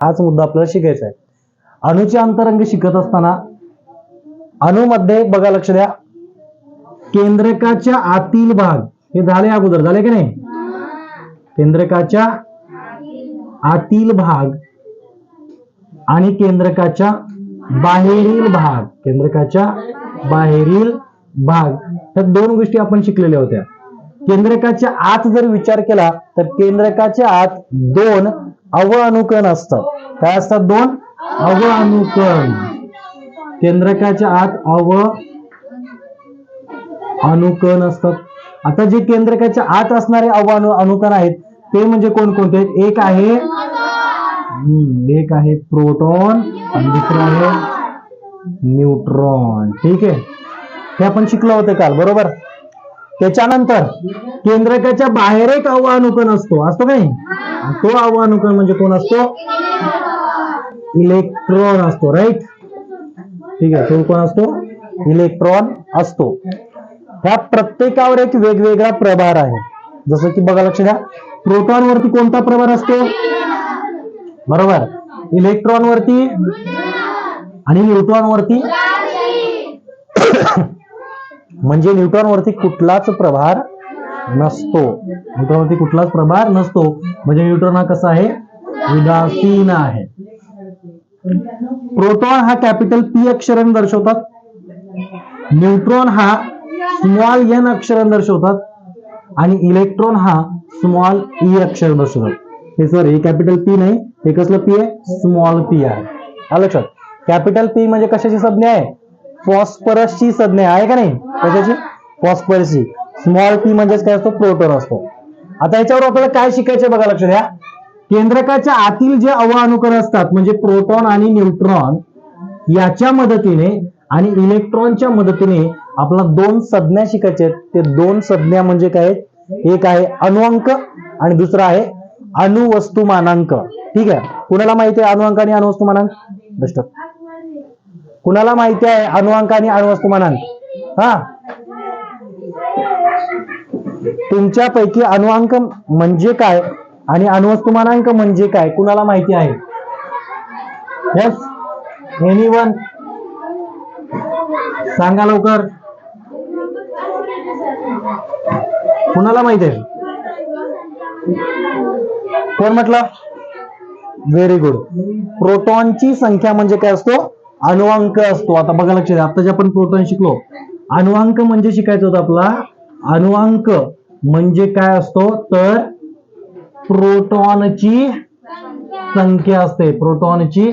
हाच मुद्दा आपल्याला शिकायचा आहे. अणुचे अंतरंग शिकत असताना अणूमध्ये बघा लक्ष द्या. केंद्रकाच्या आतील भाग हे झाले अगोदर झाले की नाही? केंद्रकाच्या आतील भाग आणि केंद्रकाच्या बाहेरील भाग केंद्रकाच्या बाहेरील भाग ह्या दोन गोष्टी आपण शिकलेल्या होत्या. केंद्रकाच्या आत जर विचार केला तर केंद्रकाच्या आत दोन अव अनुकण असतात काय असतात दोन? अव अनुकण केंद्रकाच्या आत अव अनुकण असतात. आता जे केंद्रकाच्या आत असणारे अव अनु अनुकण आहेत ते म्हणजे कोणकोणते आहेत? एक आहे हम्म, एक आहे प्रोटॉन आणि दुसरं आहे न्यूट्रॉन. ठीक आहे? हे आपण शिकलो होतं काल बरोबर? त्याच्यानंतर केंद्रकाच्या बाहेर एक अवानुकण असतो असतो नाही तो अवानुकण म्हणजे कोण असतो इलेक्ट्रॉन असतो राईट ठीक आहे तो कोण असतो इलेक्ट्रॉन असतो ह्या प्रत्येकावर एक वेगवेगळा प्रभार आहे जसं की बघा लक्ष द्या प्रोटॉन वरती कोणता प्रभार असतो बरोबर इलेक्ट्रॉन वरती आणि न्यूट्रॉन वरती म्हणजे न्यूट्रॉनवरती कुठलाच प्रभार नसतो. न्यूट्रॉनवरती कुठलाच प्रभार नसतो. म्हणजे न्यूट्रॉन हा कसा आहे? उदासीन आहे. प्रोटॉन हा कॅपिटल पी अक्षराने दर्शवतात. न्यूट्रॉन हा स्मॉल एन अक्षराने दर्शवतात. आणि इलेक्ट्रॉन हा स्मॉल e ई अक्षर दर्शवतात. हे सॉरी हे कॅपिटल पी नाही हे कसलं पी आहे? स्मॉल पी आहे. लक्षात. कॅपिटल पी म्हणजे कशाची संज्ञा आहे? फॉस्फरसची संज्ञा आहे का नाही? कशाची? फॉस्फरसची. स्मॉल पी म्हणजेच काय असतो? प्रोटॉन असतो. आता याच्यावर आपल्याला काय शिकायचं बघा लक्ष द्या केंद्रकाच्या आतील जे अवानुकण असतात म्हणजे प्रोटॉन आणि न्यूट्रॉन याच्या मदतीने आणि इलेक्ट्रॉनच्या मदतीने आपला दोन संज्ञा शिकायचे आहेत. ते दोन संज्ञा म्हणजे काय आहेत? एक आहे अणुअंक आणि दुसरा आहे अणुवस्तुमानांक. ठीक आहे? कुणाला माहिती आहे अणुअंक आणि अणुवस्तुमानांक? बेस्ट कुणाला माहिती आहे? अणुअंक आणि अणुवस्तुमानांक हा? तुमच्यापैकी अणुअंक म्हणजे काय आणि अणुवस्तुमानांक म्हणजे काय? कुणाला माहिती आहे? यस एनी वन सांगा लवकर. कुणाला माहिती आहे? कोण म्हटलं? व्हेरी गुड प्रोटॉनची संख्या म्हणजे काय असतो? अणुअंक असतो. आता बघा लक्ष द्या आता जे आपण प्रोटॉन शिकलो. अणुअंक म्हणजे शिकायचं होतं आपला? अणुअंक म्हणजे काय असतो? तर प्रोटॉनची संख्या असते. प्रोटॉनची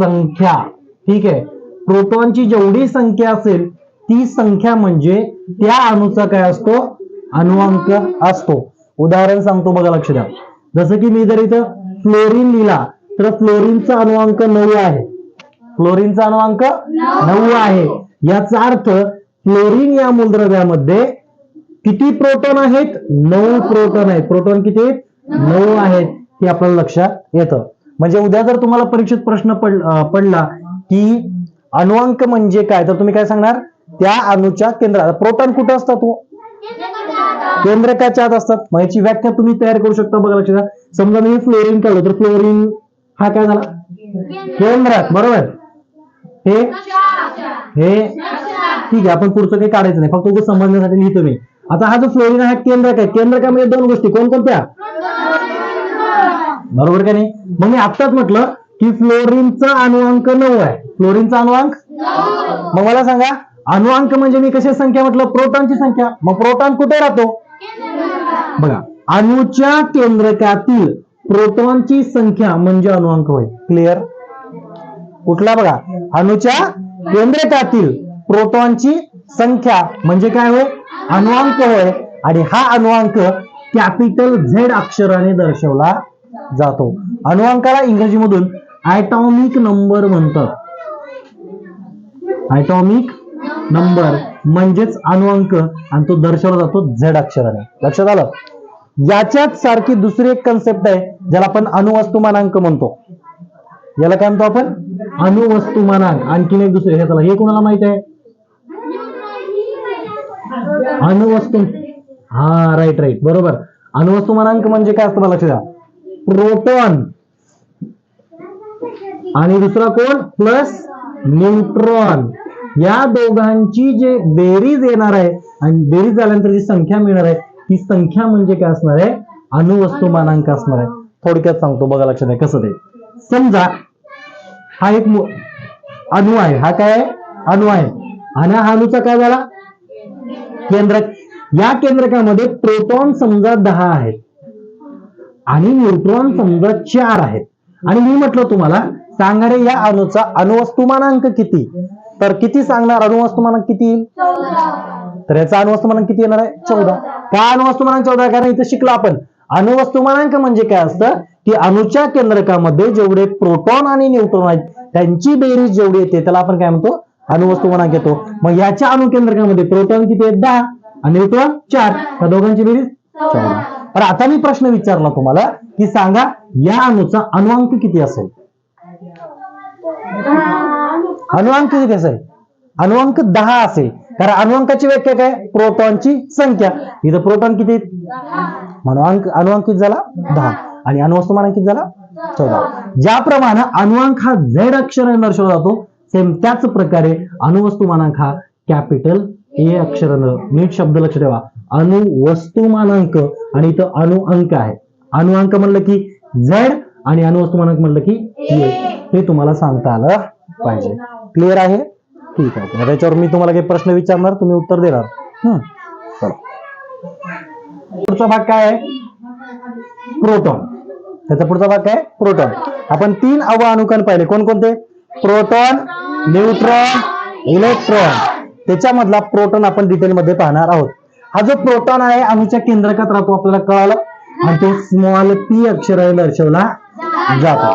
संख्या. ठीक आहे? प्रोटॉनची जेवढी संख्या असेल ती संख्या म्हणजे त्या अणूचा काय असतो? अणुअंक असतो. उदाहरण सांगतो बघा लक्ष द्या जसं की मी जर इथं फ्लोरीन लिहिला तर फ्लोरीनचा अणुअंक नऊ आहे. क्लोरीनचा अणुअंक नऊ आहे. याचा अर्थ क्लोरीन या मूलद्रव्यामध्ये किती प्रोटॉन आहेत? नऊ प्रोटॉन आहेत. प्रोटॉन किती आहेत? नऊ आहेत. हे आपल्याला लक्षात येतं. म्हणजे उद्या जर तुम्हाला परीक्षेत प्रश्न पडला की अणुअंक म्हणजे काय तर तुम्ही काय सांगणार? त्या अणुच्या केंद्रात. प्रोटॉन कुठं असतात हो? केंद्रकाच्या आत असतात. मग याची व्याख्या तुम्ही तयार करू शकता बघा लक्षात. समजा मी फ्लोरीन काढलो तर फ्लोरीन हा काय झाला? केंद्रात. बरोबर? हे? हे? ठीक आहे आपण पुढचं काही काढायचं नाही. फक्त उगाच समजण्यासाठी लिहितो मी. आता हा जो फ्लोरीन आहे केंद्रक आहे. केंद्रकामध्ये दोन गोष्टी. कोणकोणत्या? बरोबर का नाही? मग मी आत्ताच म्हटलं की फ्लोरीनचा अणुअंक नऊ आहे. फ्लोरीनचा अणुअंक मग मला सांगा अणुअंक म्हणजे मी कशी संख्या म्हटलं? प्रोटॉनची संख्या. मग प्रोटॉन कुठे राहतो? बघा अणूच्या केंद्रकातील प्रोटॉनची संख्या म्हणजे अणुअंक होय. क्लिअर कुठला बघा? अणूच्या केंद्रकातील प्रोटॉनची संख्या. म्हणजे काय होय? अनुवांक होय. आणि हा अनुवांक कॅपिटल झेड अक्षराने दर्शवला जातो. अनुवांकाला इंग्रजीमधून आयटॉमिक नंबर म्हणतात. आयटॉमिक नंबर म्हणजेच अनुवांक आणि तो दर्शवला जातो झेड अक्षराने. लक्षात आलं? याच्यात सारखी दुसरी एक कन्सेप्ट आहे ज्याला आपण अणुवस्तुमानांक म्हणतो. याला काय म्हणतो आपण? अणुवस्तुमानांक आणखीन एक दुसरे हे चला हे कोणाला माहीत आहे? अणुवस्तू हा राईट राईट बरोबर. अणुवस्तुमानांक म्हणजे काय असतं लक्ष द्या. प्रोटॉन. आणि दुसरा कोण? Plus neutron. या दोघांची जे बेरीज येणार आहे आणि बेरीज झाल्यानंतर जी संख्या मिळणार आहे ती संख्या म्हणजे काय असणार आहे? अणुवस्तुमानांक असणार आहे. थोडक्यात सांगतो बघा लक्षात आहे कसं ते. समजा हा एक अणु आहे. हा काय आहे? अणु आहे. आणि हा अणूचा काय झाला? केंद्रक या केंद्रकामध्ये प्रोटॉन समजा दहा आहेत. आणि न्यूट्रॉन समजा चार आहेत. आणि मी म्हटलं तुम्हाला सांगणारे या अणूचा अणुवस्तुमानांक किती? तर किती सांगणार? अणुवस्तुमानांक किती येईल? तर याचा अणुवस्तुमानांक किती येणार आहे? चौदा. का अणुवस्तुमानांक चौदा? कारण इथं शिकलो आपण. अणुवस्तुमानांक म्हणजे काय असतं? की अणुच्या केंद्रकामध्ये जेवढे प्रोटॉन आणि न्यूट्रॉन आहेत त्यांची बेरीज जेवढी येते त्याला आपण काय म्हणतो? अणुवस्तुमानांक येतो मग याच्या अणुकेंद्रकामध्ये प्रोटॉन किती आहेत? दहा. आणि न्यूट्रॉन चार. या दोघांची बेरीज चौदा तर आता मी प्रश्न विचारला तुम्हाला की सांगा या अणुचा अणुअंक किती असेल? अणुअंक किती असेल? अणुअंक दहा असेल. कारण अणुअंकाची व्याख्या काय? प्रोटॉनची संख्या. इथं प्रोटॉन किती आहेत? म्हणून अंक झाला? दहा. आणि अणुवस्तुमान किती झाला? चौदा. ज्याप्रमाणे अणुअंक हा झेड अक्षराने दर्शवला जातो सेम त्याच प्रकारे अणुवस्तुमानांक हा कॅपिटल ए अक्षरानं नीट शब्द लक्ष ठेवा. अणुवस्तुमानांक आणि इथं अणुअंक आहे. अणुअंक म्हणलं की झेड आणि अणुवस्तुमानांक म्हणलं की ए हे तुम्हाला सांगता आलं पाहिजे. क्लिअर आहे? ठीक आहे. त्याच्यावर मी तुम्हाला काही प्रश्न विचारणार तुम्ही उत्तर देणार. हम्म चला. पुढचा भाग काय आहे? प्रोटॉन. त्याचा पुढचा भाग काय? प्रोटॉन. आपण तीन अव अणुकण पाहिले. कोणकोणते? Proton neutron electron. त्याच्यामधला प्रोटॉन आपण डिटेलमध्ये पाहणार आहोत. हा जो प्रोटॉन आहे अणूच्या केंद्रकात राहतो आपल्याला कळालं? आणि तो स्मॉल पी अक्षराने दर्शवला जातो.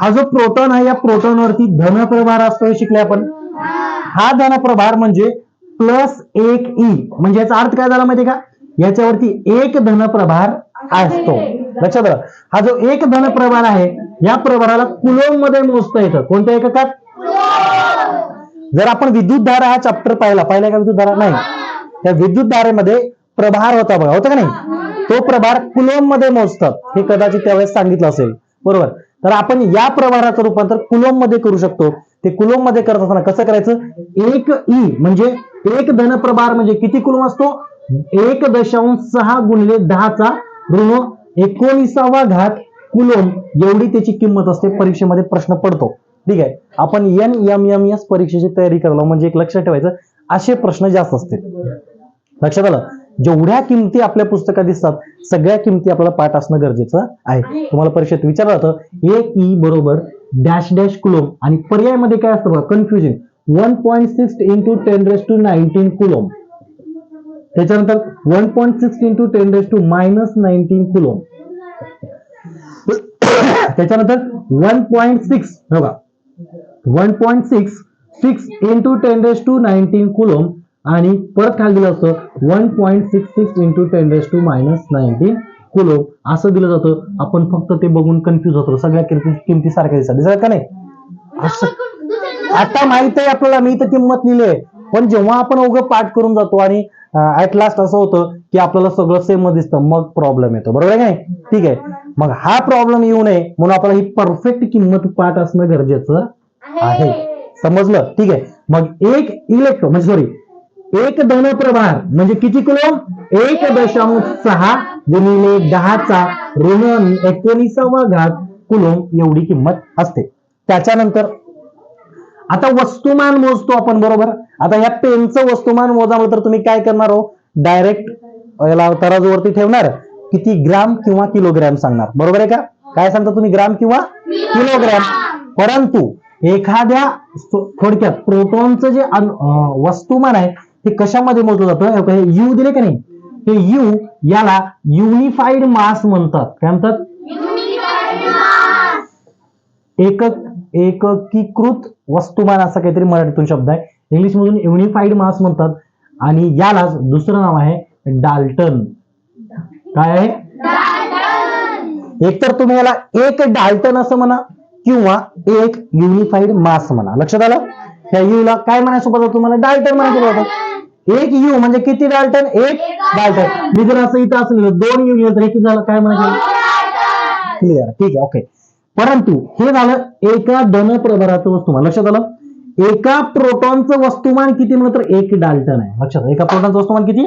हा जो प्रोटॉन आहे या प्रोटॉनवरती धन धनप्रभार असतो हे शिकले आपण. हा धनप्रभार म्हणजे प्लस एक ई म्हणजे याचा अर्थ काय झाला माहितीये का? याच्यावरती एक धनप्रभार असतो. लक्षात हा जो एक धनप्रभार आहे या प्रभाराला कुलोममध्ये मोजता येतं. कोणत्या एककात? जर आपण विद्युत धारा हा चॅप्टर पाहिला पाहिला का विद्युत धारा नाही. त्या विद्युत धारेमध्ये प्रभार होता बघा. होता का नाही? तो प्रभार कुलोममध्ये मोजतात. हे कदाचित त्यावेळेस सांगितलं असेल. बरोबर? तर आपण या प्रभाराचं रूपांतर कुलोममध्ये करू शकतो. ते कुलोममध्ये करत असताना कसं करायचं? एक ई म्हणजे एक धनप्रभार म्हणजे किती कुलोम असतो? एक दशांश सहा गुणिले दहाचा ऋण एकोणीसावा घात कुलोम एवढी त्याची किंमत असते परीक्षेमध्ये प्रश्न पडतो. ठीक आहे? आपण एन एम एम एस परीक्षेची तयारी करायला म्हणजे एक लक्षात ठेवायचं असे प्रश्न जास्त असतील लक्षात आलं? जेवढ्या किमती आपल्या पुस्तकात दिसतात सगळ्या किमती आपल्याला पाठ असणं गरजेचं आहे. तुम्हाला परीक्षेत विचारलं होतं एक ई बरोबर डॅश डॅश कुलोम आणि पर्यायमध्ये काय असतं बघा confusion one point six into ten raise to nineteen coulomb त्याच्यानंतर one point six into ten raise to minus nineteen coulomb त्याच्यानंतर वन पॉईंट सिक्स बघा. One point six six into ten raise to nineteen coulomb आणि परत खाली दिलं असतं one point six six into ten raise to minus nineteen coulomb असं दिलं जातं. आपण फक्त ते बघून कन्फ्युज होतो. सगळ्या किमती किमती सारख्या दिसतात. दिसतात का नाही? असं आता माहीत आहे आपल्याला. मी तर किंमत लिहिली आहे. पण जेव्हा आपण उगं पाठ करून जातो आणि ऍट लास्ट असं होतं की आपल्याला सगळं सेम दिसतं मग प्रॉब्लेम येतो. बरोबर आहे का नाही? ठीक आहे. मग हा प्रॉब्लेम येऊ नये म्हणून आपल्याला ही परफेक्ट किंमत पाठ असणं गरजेचं आहे. समजलं? ठीक आहे. मग एक इलेक्ट्रॉन म्हणजे सॉरी एक धनप्रभार म्हणजे किती कुलोम? एक दशांश सहा गुणिले दहाचा ऋण एकोणीसावा घात कुलोम एवढी किंमत असते. त्याच्यानंतर आता वस्तुमान मोजतो आपण बरोबर? आता या पेनचं वस्तुमान मोजावं तर तुम्ही काय करणार हो? डायरेक्ट याला तराजूवरती ठेवणार. किती ग्राम किंवा किलोग्रॅम सांगणार. बरोबर आहे का? काय सांगता तुम्ही? ग्राम किंवा किलोग्रॅम. परंतु एखाद्या थोडक्यात प्रोटॉनचं जे वस्तुमान आहे ते कशामध्ये मोजलं जातं? हे यू दिले का नाही? हे यू याला युनिफाईड मास म्हणतात. काय म्हणतात? एकक एककीकृत वस्तुमान असा काहीतरी मराठीतून शब्द आहे. इंग्लिश मधून युनिफाईड मास म्हणतात. आणि यालाच दुसरं नाव आहे डाल्टन काय आहे? एकतर तुम्ही याला एक डाल्टन असं म्हणा किंवा एक युनिफाईड मास म्हणा. लक्षात आलं? त्या यू ला काय म्हणायचं होतं तुम्हाला? डाल्टन म्हणायचं होतं. एक यू म्हणजे किती डाल्टन एक डाल्टन मी जर असं इथं असं लिहिलं, दोन यू लिहिलं तर हे झालं? काय म्हणायचं? क्लिअर ठीक आहे ओके परंतु हे झालं एका धन प्रभाराचं वस्तुमान लक्षात आलं? एका प्रोटॉनचं वस्तुमान किती म्हणलं तर एक डाल्टन आहे. लक्षात एका प्रोटॉनचं वस्तुमान किती?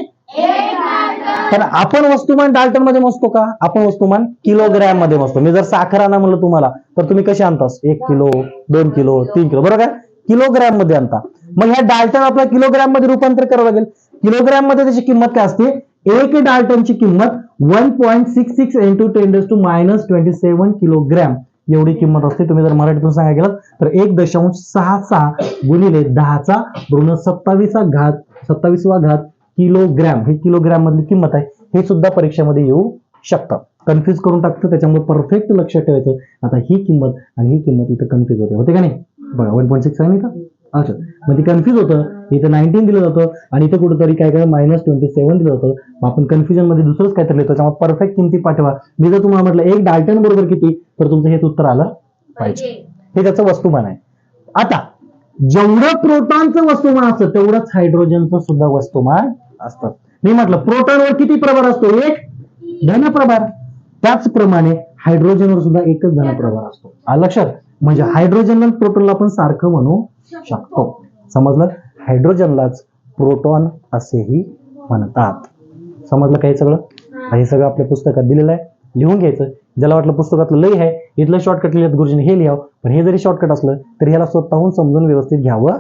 तर आपण वस्तुमान डाल्टनमध्ये मोजतो का? आपण वस्तुमान किलोग्रॅममध्ये मोजतो. मी जर साखर आणा म्हणलं तुम्हाला तर तुम्ही कसे आणतास? एक किलो दोन किलो तीन किलो. बरोबर काय किलोग्रॅममध्ये आणता. मग ह्या डाल्टन आपल्या किलोग्रॅममध्ये रूपांतर करावं लागेल. किलोग्रॅममध्ये त्याची किंमत काय असते? एक डाल्टनची किंमत one point six six into ten to minus twenty seven kilogram एवढी किंमत असते. तुम्ही जर मराठीतून सांगायला गेलात तर एक दशांश सहा सहा गुणिले दहाचा ऋण सत्तावीसा घात सत्तावीसवा घात किलोग्रॅम. हे किलोग्रॅम मधली किंमत आहे. हे सुद्धा परीक्षेमध्ये येऊ शकतं. कन्फ्युज करून टाकतं त्याच्यामुळे परफेक्ट लक्ष ठेवायचं. आता ही किंमत आणि ही किंमत इथं कन्फ्युज होते. होते का नाही? बघा वन पॉईंट सिक्स आहे ना अच्छा. मग ते कन्फ्युज होतं. इथं नाईन्टीन दिलं जातं आणि इथं कुठेतरी काय काय मायनस ट्वेंटी सेव्हन दिलं जातं. मग आपण कन्फ्युजनमध्ये दुसरंच काहीतरी लिहितो. त्याच्यामुळे परफेक्ट किमती पाठवा. मी जर तुम्हाला म्हटलं एक डाल्टन बरोबर किती? तर तुमचं हेच उत्तर आलं पाहिजे. हे त्याचं वस्तुमान आहे. आता जेवढं प्रोटॉनचं वस्तुमान असतं तेवढंच हायड्रोजनचं सुद्धा वस्तुमान असतं. मी म्हटलं प्रोटॉनवर किती प्रभार असतो? एक धनप्रभार. त्याचप्रमाणे हायड्रोजनवर सुद्धा एकच धनप्रभार असतो. लक्षात. म्हणजे हायड्रोजन आणि प्रोटॉनला आपण सारखं म्हणू शकतो. समजलं? हायड्रोजनलाच प्रोटॉन असेही म्हणतात. समजलं काही सगळं? हे. सगळं आपल्या पुस्तकात दिलेलं आहे. लिहून घ्यायचं. ज्याला वाटलं पुस्तकातलं लय आहे इथलं शॉर्टकट लिहिलं गुरुजीने हे लिहावं. पण हे जरी शॉर्टकट असलं तरी ह्याला स्वतःहून समजून व्यवस्थित घ्यावं.